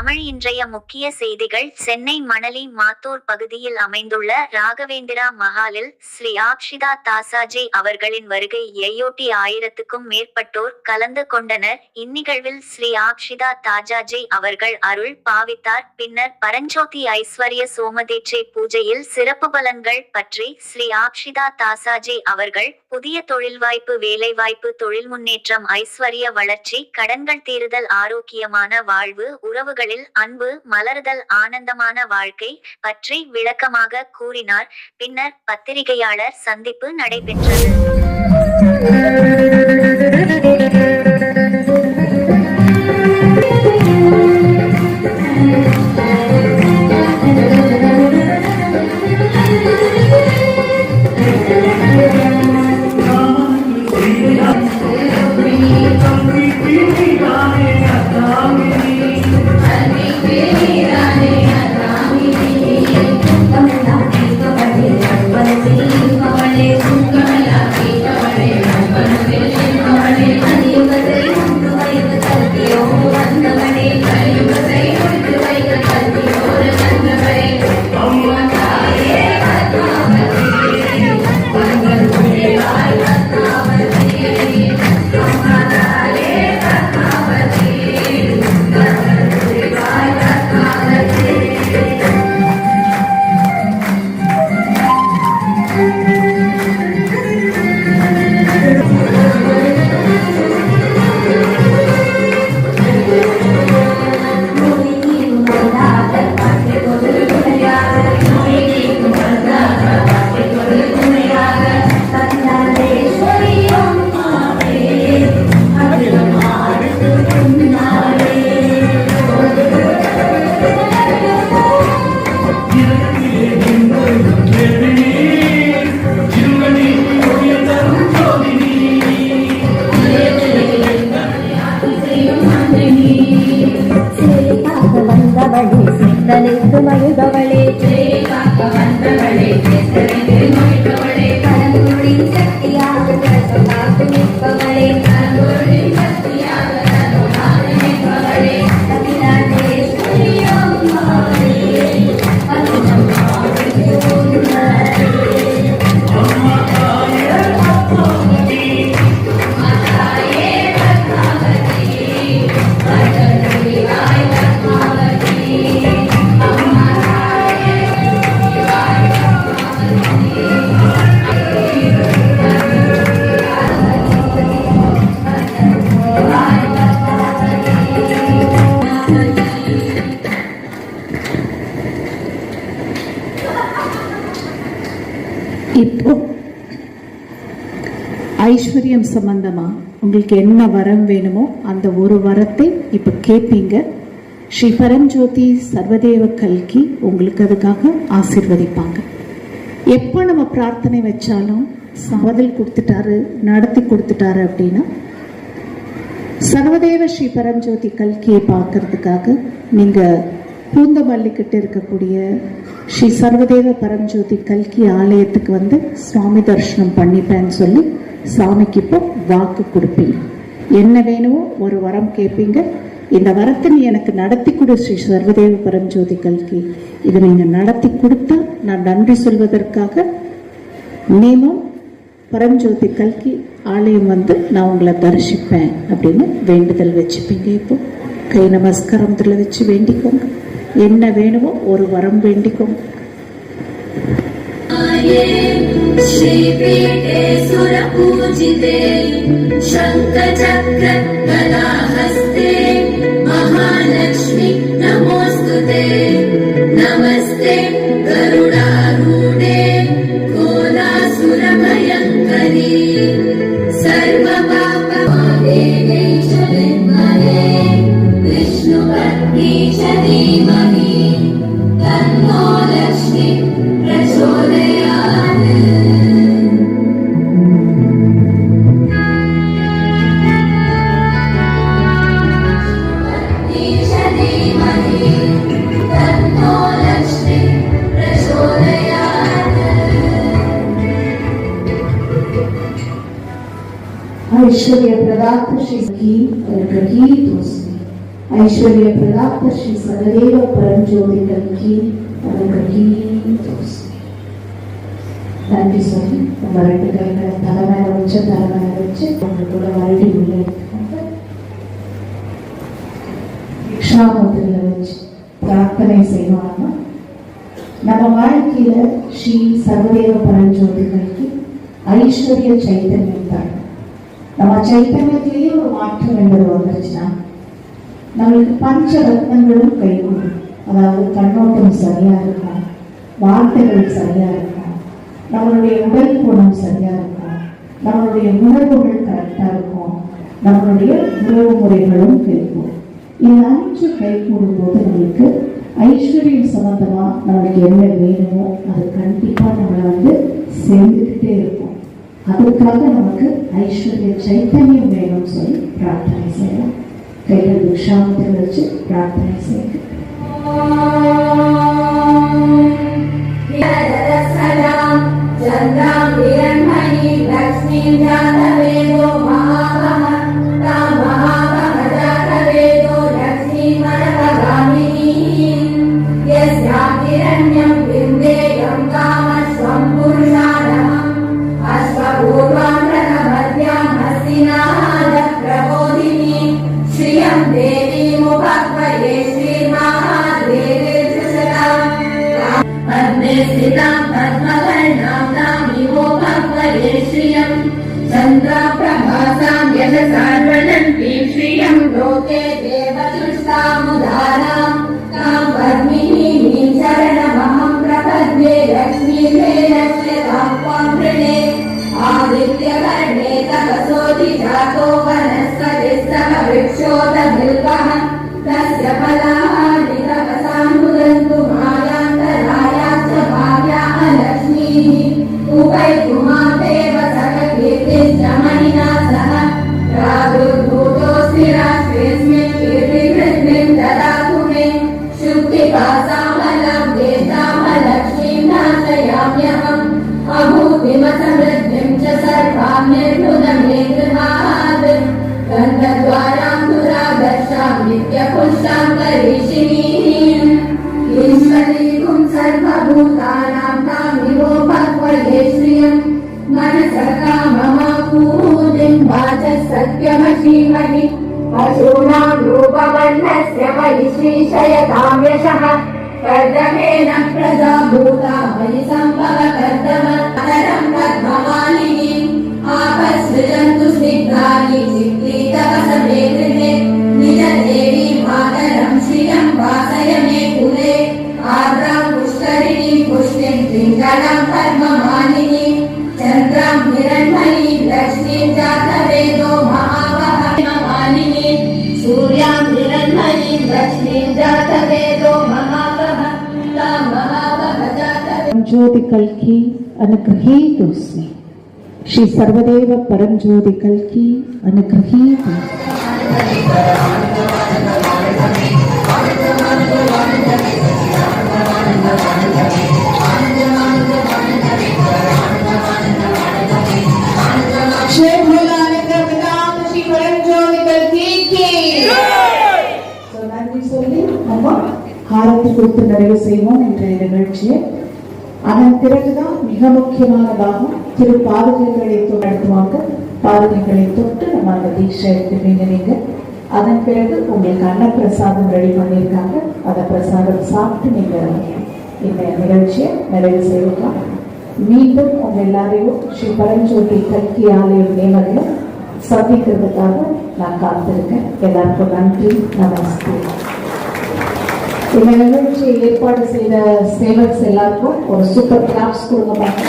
தமிழ் இன்றைய முக்கிய செய்திகள் சென்னை மணலி மாத்தூர் பகுதியில் அமைந்துள்ள ராகவேந்திரா மஹாலில் ஸ்ரீ ஆக்ஷிதா தாசாஜி அவர்களின் வருகை எயோட்டி ஆயிரத்துக்கும் மேற்பட்டோர் கலந்து கொண்டனர். இந்நிகழ்வில் ஸ்ரீ ஆக்ஷிதா தாஜாஜி அவர்கள் அருள் பாவித்தார். பின்னர் பரஞ்சோதி ஐஸ்வர்ய சோமதேச்சை பூஜையில் சிறப்பு பலன்கள் பற்றி ஸ்ரீ ஆக்ஷிதா தாசாஜி அவர்கள் புதிய தொழில்வாய்ப்பு வேலைவாய்ப்பு தொழில் முன்னேற்றம் ஐஸ்வர்ய வளர்ச்சி கடன்கள் தீருதல் ஆரோக்கியமான வாழ்வு உறவுகளில் அன்பு மலருதல் ஆனந்தமான வாழ்க்கை பற்றி விளக்கமாக கூறினார். பின்னர் பத்திரிகையாளர் சந்திப்பு நடைபெற்றது. we, we, we. இப்போ ஐஸ்வர்யம் சம்பந்தமா உங்களுக்கு என்ன வரம் வேணுமோ அந்த ஒரு வரத்தை இப்போ கேட்பீங்க ஸ்ரீ பரஞ்சோதி சர்வதேவ கல்கி உங்களுக்கு அதுக்காக ஆசிர்வதிப்பாங்க. எப்போ நம்ம பிரார்த்தனை வச்சாலும் பதில் கொடுத்துட்டாரு நடத்தி கொடுத்துட்டாரு அப்படின்னா சர்வதேவ ஸ்ரீ பரஞ்சோதி கல்கியை பார்க்கறதுக்காக நீங்க பூந்தமல்லிக்கிட்ட இருக்கக்கூடிய ஸ்ரீ சர்வதேவ பரஞ்சோதி கல்கி ஆலயத்துக்கு வந்து சுவாமி தரிசனம் பண்ணிப்பேன்னு சொல்லி சாமிக்கு இப்போ வாக்கு கொடுப்பீங்க. என்ன வேணுமோ ஒரு வரம் கேட்பீங்க. இந்த வரத்தை நீ எனக்கு நடத்தி கொடு ஸ்ரீ சர்வதேவ பரஞ்சோதி கல்கி. இதை நீங்க நடத்தி கொடுத்தா நான் நன்றி சொல்வதற்காக நீமும் பரஞ்சோதி கல்கி ஆலயம் வந்து நான் உங்களை தரிசிப்பேன் அப்படின்னு வேண்டுதல் வச்சுப்பீங்க இப்போ. கை நமஸ்காரத்தில் வச்சு வேண்டிக்கோங்க. என்ன வேணுமோ ஒரு வரம் வேண்டிக்கோங்க श्रीपीठे सुरपूजिते शङ्खचक्र गदाहस्ते महालक्ष्मि नमोऽस्तु ते नमस्ते गरुडारूढे Shadi Mani ஜோதி கல்கி பலகலிதோஸ் நன்றி சாமி நம்ம ரெண்டு கைகளை தலை வச்சு தலை மேல வச்சு அவங்க கூட வருடி உள்ள எடுத்துக்காங்க வச்சு பிரார்த்தனை செய்வாங்க நம்ம வாழ்க்கையில ஸ்ரீ சர்வதேவ பரஞ்சோதி கல்கி ஐஸ்வர்ய சைத்தன்யம் தான் நம்ம சைத்தன்யத்திலேயே ஒரு மாற்றம் என்பது வந்துருச்சுன்னா நம்மளுக்கு பஞ்ச ரத்னங்களும் கைகூடும் அதாவது கண்ணோட்டம் சரியா இருக்கா வார்த்தைகள் சரியா இருக்கா நம்மளுடைய உடல் குணம் சரியா இருக்கா நம்மளுடைய உணர்வுகள் கரெக்டா இருக்கும் நம்மளுடைய உறவு முறைகளும் கிடைக்கும் இது அஞ்சு கை போது நம்மளுக்கு ஐஸ்வர்யம் சம்பந்தமா நம்மளுக்கு என்ன வேணுமோ அது கண்டிப்பா நம்மளை வந்து சேர்ந்துக்கிட்டே இருக்கும். அதுக்காக நமக்கு ஐஸ்வர்ய சைத்தன்யம் வேணும்னு சொல்லி பிரார்த்தனை செய்யலாம். கையில் விஷாமத்தை வச்சு பிரார்த்தனை செய்யலாம் सदा चन्द्रं हिरण्मयि लक्ष्मीं जाता भक्वये श्रियम् चन्द्रप्रभासां यशसार्वणन्तीं श्रियं लोके देवदुष्टामुदारां तां पद्मिनीं शरणमहं प्रपद्ये लक्ष्मीर्मे लक्ष्यतां त्वां वृणे आदित्यवर्णे तपसोऽधि जातो रात्रिर्भूतोऽस्मि रात्रिस्मिन् कीर्तिकृत्मिन् ददातु मे। शुक्तिपासा वाचः सत्यमशीमहि पशूनां रूपवर्णस्य वै कर्दमेन प्रजा भूता मयि कर्दमतरं पद्ममालिनी आपसृजन्तु स्निग्धानि चित्रीतवसमे गृहे निज मातरं श्रियं वासय मे कुले आर्द्रां पुष्करिणीं पुष्टिं पिङ्गलां पद्ममालिनी பரஞ்சோதி கல்கி அனுகிரகீதோஸ்மி ஸ்ரீ சர்வதேவ பரஞ்சோதி கல்கி அனுகிரகீதோ காலத்தை குறித்து நிறைவு செய்வோம் என்ற நிகழ்ச்சியை அதன் பிறகுதான் மிக முக்கியமான பாகம் திரு பாதுகைகளை நடத்துவாங்க பாதுகைகளை தொட்டு நம்ம அந்த தீட்சை எடுத்துவீங்க நீங்க அதன் பிறகு உங்களுக்கு அன்னப்பிரசாதம் ரெடி பண்ணியிருக்காங்க. அந்த பிரசாதம் சாப்பிட்டு நீங்க இந்த நிகழ்ச்சியை நிறைவு செய்யலாம். மீண்டும் உங்க எல்லாரையும் ஸ்ரீ பரஞ்சோதி கல்கி ஆலயம் நேமத்தில் சந்திக்கிறதுக்காக நான் காத்திருக்கேன். எல்லாருக்கும் நன்றி. நமஸ்தே. இந்த நிகழ்ச்சியை ஏற்பாடு செய்த சேவக்ஸ் எல்லாருக்கும் ஒரு சூப்பர் கிளாப்ஸ் கொடுங்க பாருங்க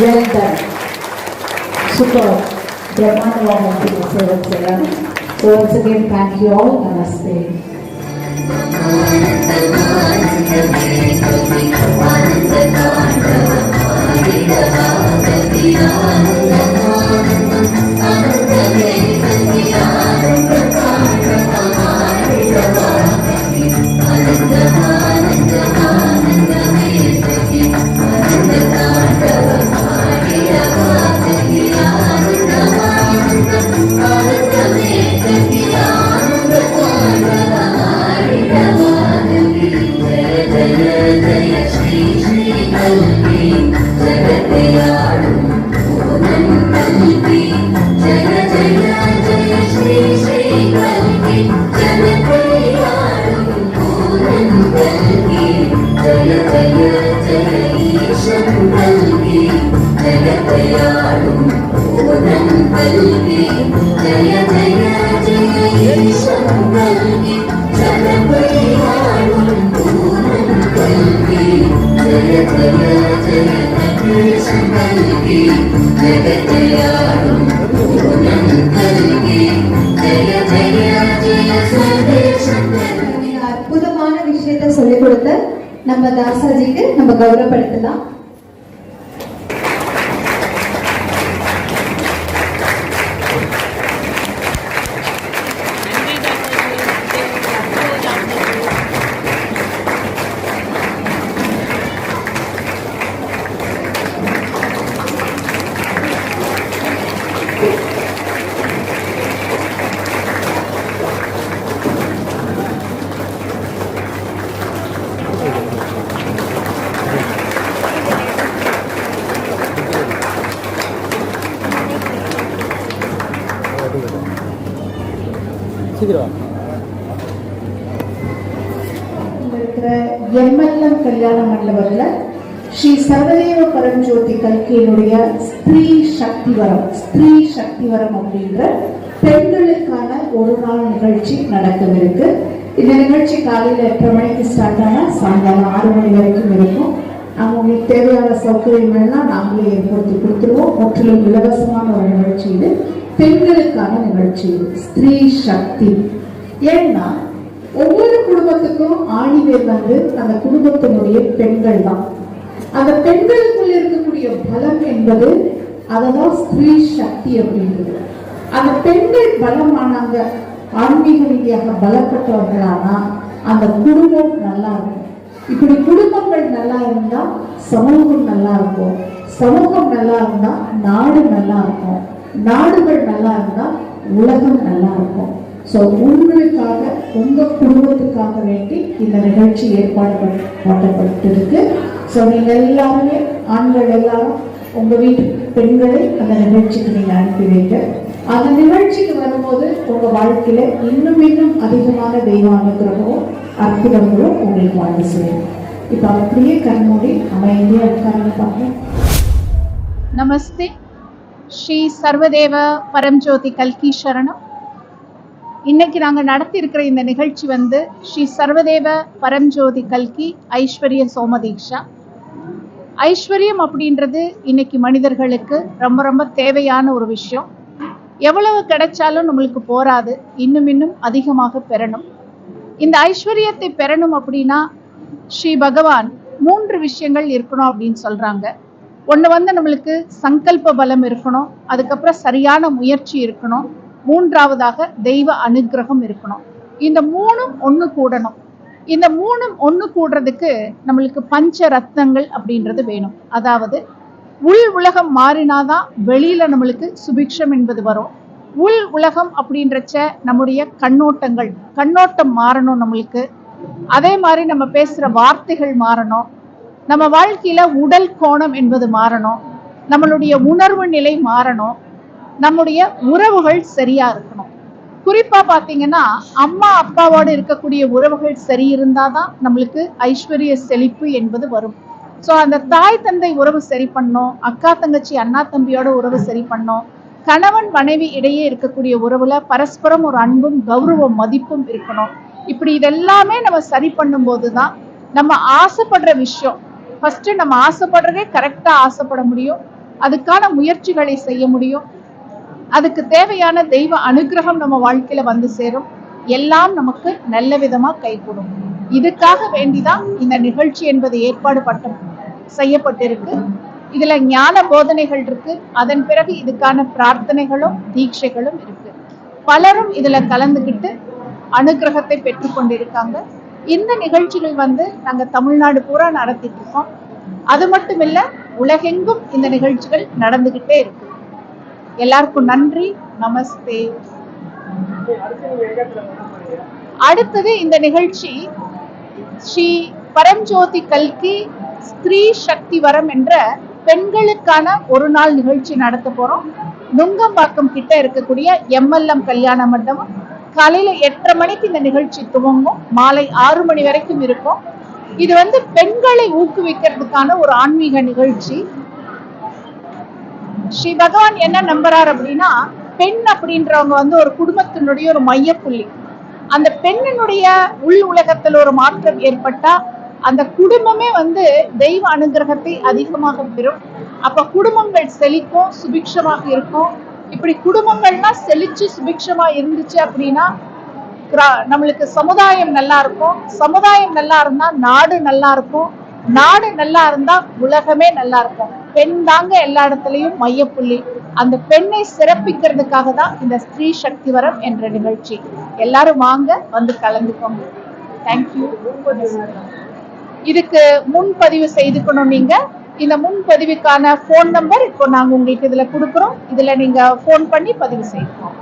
வெல் டன் சூப்பர் பிரம்மாண்டமாக சேவக்ஸ் எல்லாரும். So once again, நம்ம தாசாஜிக்கு நம்ம கௌரவப்படுத்தலாம். கல்யாண மண்டபத்துல ஸ்ரீ சர்வதேவ பரஞ்சோதி கல்கியினுடைய ஸ்திரீ சக்தி வரம் ஸ்திரீ சக்தி வரம் அப்படின்ற பெண்களுக்கான ஒரு நாள் நிகழ்ச்சி நடக்கவிருக்கு. இந்த நிகழ்ச்சி காலையில எட்டரை மணிக்கு ஸ்டார்ட் ஆனா சாயங்காலம் ஆறு மணி வரைக்கும் இருக்கும். அவங்களுக்கு தேவையான சௌகரியங்கள் எல்லாம் நாங்களே ஏற்படுத்தி கொடுத்துருவோம். முற்றிலும் இலவசமான ஒரு நிகழ்ச்சி இது. பெண்களுக்கான நிகழ்ச்சி இது. ஸ்திரீ சக்தி. ஏன்னா ஒவ்வொரு குடும்பத்துக்கும் ஆணிவேர் வந்து அந்த குடும்பத்தினுடைய பெண்கள் தான். அந்த பெண்களுக்குள்ள இருக்கக்கூடிய பலம் என்பது அததான் ஸ்திரீ சக்தி அப்படின்றது. அந்த பெண்கள் பலமானாங்க ஆன்மீக ரீதியாக பலப்பட்டவர்களானா அந்த குடும்பம் நல்லா இருக்கும். இப்படி குடும்பங்கள் நல்லா இருந்தா சமூகம் நல்லா இருக்கும். சமூகம் நல்லா இருந்தா நாடு நல்லா இருக்கும். நாடுகள் நல்லா இருந்தா உலகம் நல்லா இருக்கும். ஸோ உங்களுக்காக உங்கள் குடும்பத்துக்காக வேண்டி இந்த நிகழ்ச்சி ஏற்பாடு பண்ணப்பட்டிருக்கு ஸோ நீங்கள் எல்லாருமே ஆண்கள் எல்லாரும் உங்கள் வீட்டு பெண்களை அந்த நிகழ்ச்சிக்கு நீங்கள் அனுப்பி வைங்க. அந்த நிகழ்ச்சிக்கு வரும்போது உங்கள் வாழ்க்கையில் இன்னும் இன்னும் அதிகமான தெய்வ அனுகிரகமும் அற்புதங்களும் உங்களுக்கு வாழ்ந்து செய்யும் இப்போ அப்படியே கண்மூடி அமைதியாக உட்கார்ந்து நமஸ்தே. ஸ்ரீ சர்வதேவ பரம்ஜோதி கல்கி சரணம். இன்னைக்கு நாங்கள் நடத்தியிருக்கிற இந்த நிகழ்ச்சி வந்து ஸ்ரீ சர்வதேவ பரம்ஜோதி கல்கி ஐஸ்வர்ய சோமதீக்ஷா. ஐஸ்வர்யம் அப்படின்றது இன்னைக்கு மனிதர்களுக்கு ரொம்ப ரொம்ப தேவையான ஒரு விஷயம். எவ்வளவு கிடைச்சாலும் நம்மளுக்கு போராது இன்னும் இன்னும் அதிகமாக பெறணும். இந்த ஐஸ்வர்யத்தை பெறணும் அப்படின்னா ஸ்ரீ பகவான் மூன்று விஷயங்கள் இருக்கணும் அப்படின்னு சொல்றாங்க. ஒன்று வந்து நம்மளுக்கு சங்கல்ப பலம் இருக்கணும் அதுக்கப்புறம் சரியான முயற்சி இருக்கணும். மூன்றாவதாக தெய்வ அனுக்கிரகம் இருக்கணும். இந்த மூணும் ஒன்று கூடணும். இந்த மூணும் ஒன்று கூடுறதுக்கு நம்மளுக்கு பஞ்ச ரத்னங்கள் அப்படின்றது வேணும். அதாவது உள் உலகம் மாறினாதான் வெளியில நம்மளுக்கு சுபிக்ஷம் என்பது வரும். உள் உலகம் அப்படின்றச்ச நம்முடைய கண்ணோட்டங்கள் கண்ணோட்டம் மாறணும் நம்மளுக்கு. அதே மாதிரி நம்ம பேசுகிற வார்த்தைகள் மாறணும். நம்ம வாழ்க்கையில உடல் கோணம் என்பது மாறணும். நம்மளுடைய உணர்வு நிலை மாறணும். நம்முடைய உறவுகள் சரியா இருக்கணும். குறிப்பா பாத்தீங்கன்னா அம்மா அப்பாவோடு இருக்கக்கூடிய உறவுகள் சரி இருந்தாதான் நம்மளுக்கு ஐஸ்வர்ய செழிப்பு என்பது வரும். ஸோ அந்த தாய் தந்தை உறவு சரி பண்ணோம். அக்கா தங்கச்சி அண்ணா தம்பியோட உறவு சரி பண்ணோம். கணவன் மனைவி இடையே இருக்கக்கூடிய உறவுல பரஸ்பரம் ஒரு அன்பும் கௌரவம் மதிப்பும் இருக்கணும். இப்படி இதெல்லாமே நம்ம சரி பண்ணும்போது தான் நம்ம ஆசைப்படுற விஷயம். ஃபர்ஸ்ட் நம்ம ஆசைப்படுறதே கரெக்டாக ஆசைப்பட முடியும். அதுக்கான முயற்சிகளை செய்ய முடியும். அதுக்கு தேவையான தெய்வ அனுகிரகம் நம்ம வாழ்க்கையில வந்து சேரும். எல்லாம் நமக்கு நல்ல விதமா கைகூடும். இதுக்காக வேண்டிதான் இந்த நிகழ்ச்சி என்பது ஏற்பாடு பட்ட செய்யப்பட்டிருக்கு. இதுல ஞான போதனைகள் இருக்கு. அதன் பிறகு இதுக்கான பிரார்த்தனைகளும் தீட்சைகளும் இருக்கு. பலரும் இதுல கலந்துகிட்டு அனுகிரகத்தை பெற்றுக்கொண்டிருக்காங்க இந்த நிகழ்ச்சிகள் வந்து நாங்க தமிழ்நாடு பூரா நடத்திட்டு இருக்கோம். அது மட்டும் இல்ல உலகெங்கும் இந்த நிகழ்ச்சிகள் நடந்துகிட்டே இருக்கு. எல்லாருக்கும் நன்றி. நமஸ்தே. அடுத்தது இந்த நிகழ்ச்சி ஸ்ரீ பரஞ்சோதி கல்கி ஸ்திரீ சக்தி வரம் என்ற பெண்களுக்கான ஒரு நாள் நிகழ்ச்சி நடத்த போறோம். நுங்கம்பாக்கம் கிட்ட இருக்கக்கூடிய எம்எல்எம் கல்யாண மண்டபம். காலையில எட்டரை மணிக்கு இந்த நிகழ்ச்சி துவங்கும். மாலை ஆறு மணி வரைக்கும் இருக்கும். இது வந்து பெண்களை ஊக்குவிக்கிறதுக்கான ஒரு ஆன்மீக நிகழ்ச்சி. ஸ்ரீ பகவான் என்ன நம்புறார் அப்படின்னா பெண் அப்படின்றவங்க வந்து ஒரு குடும்பத்தினுடைய ஒரு மையப்புள்ளி. அந்த பெண்ணினுடைய உள் உலகத்தில் ஒரு மாற்றம் ஏற்பட்டா அந்த குடும்பமே வந்து தெய்வ அனுகிரகத்தை அதிகமாக பெறும். அப்ப குடும்பங்கள் செழிக்கும் சுபிக்ஷமாக இருக்கும். இப்படி குடும்பங்கள்லாம் செழிச்சு சுபிக்ஷமா இருந்துச்சு அப்படின்னா நம்மளுக்கு சமுதாயம் நல்லா இருக்கும். சமுதாயம் நல்லா இருந்தா நாடு நல்லா இருக்கும். நாடு நல்லா இருந்தா உலகமே நல்லா இருக்கும். பெண் தாங்க எல்லா இடத்துலயும் மையப்புள்ளி. அந்த பெண்ணை சிறப்பிக்கிறதுக்காக தான் இந்த ஸ்ரீ சக்தி வரம் என்ற நிகழ்ச்சி. எல்லாரும் வாங்க வந்து கலந்துக்கோங்க. தேங்க்யூ இதுக்கு முன்பதிவு செய்துக்கணும் நீங்க. இந்த முன்பதிவுக்கான ஃபோன் நம்பர் இப்போ நாங்க உங்களுக்கு இதுல கொடுக்குறோம். இதுல நீங்க ஃபோன் பண்ணி பதிவு செய்யணும்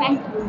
தேங்க்யூ